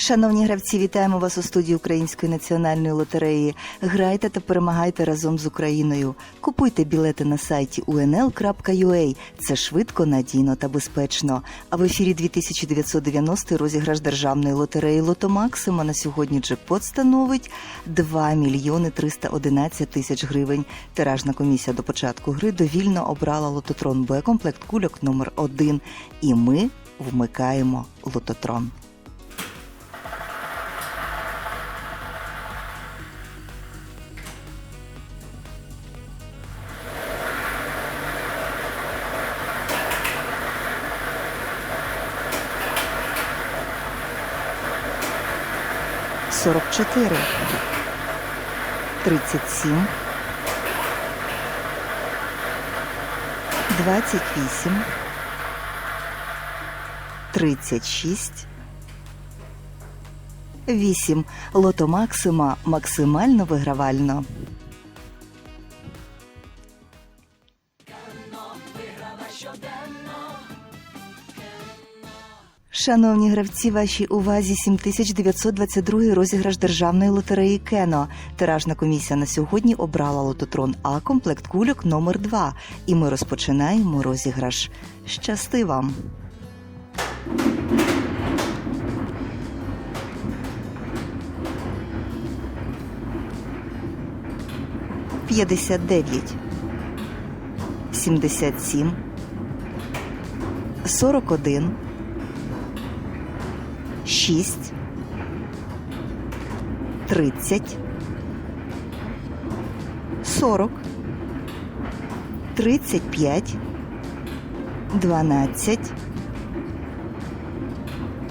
Шановні гравці, вітаємо вас у студії Української національної лотереї. Грайте та перемагайте разом з Україною. Купуйте білети на сайті unl.ua. Це швидко, надійно та безпечно. А в ефірі 2990 розіграш державної лотереї Лото Максима на сьогодні джекпот становить 2 мільйони 311 тисяч гривень. Тиражна комісія до початку гри довільно обрала лототрон Б комплект кульок номер 1 І ми вмикаємо лототрон. Сорок чотири, тридцять сім, двадцять вісім, тридцять шість, вісім. Лото Максима максимально вигравально. Шановні гравці, вашій увазі 7922 розіграш державної лотереї Кено. Тиражна комісія на сьогодні обрала лототрон А комплект кульок номер 2 І ми розпочинаємо розіграш. Щасти вам! П'ятдесят дев'ять, сімдесят сім, сорок один. 6, 30, 40, 35, 12,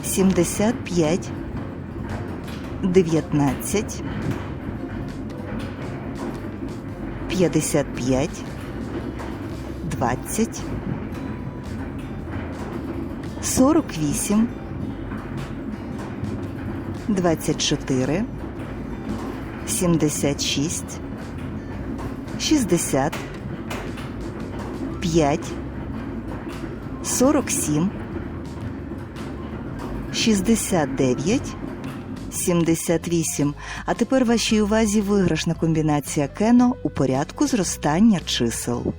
75, 19, 55, 20, 48, 24, 76, 60, 5, 47, 69, 78. А тепер вашій увазі виграшна комбінація кено у порядку зростання чисел.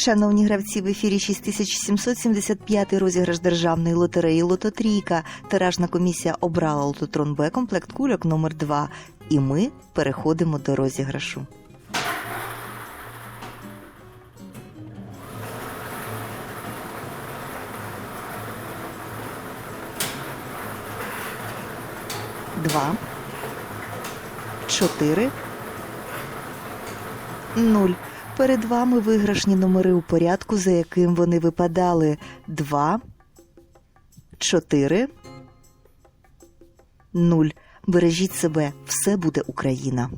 Шановні гравці, в ефірі 6775 розіграш державної лотереї Лототрійка. Тиражна комісія обрала лототрон Б комплект кульок номер 2 І ми переходимо до розіграшу. Два, чотири, нуль. Перед вами виграшні номери у порядку, за яким вони випадали. Два, чотири, нуль. Бережіть себе, все буде Україна.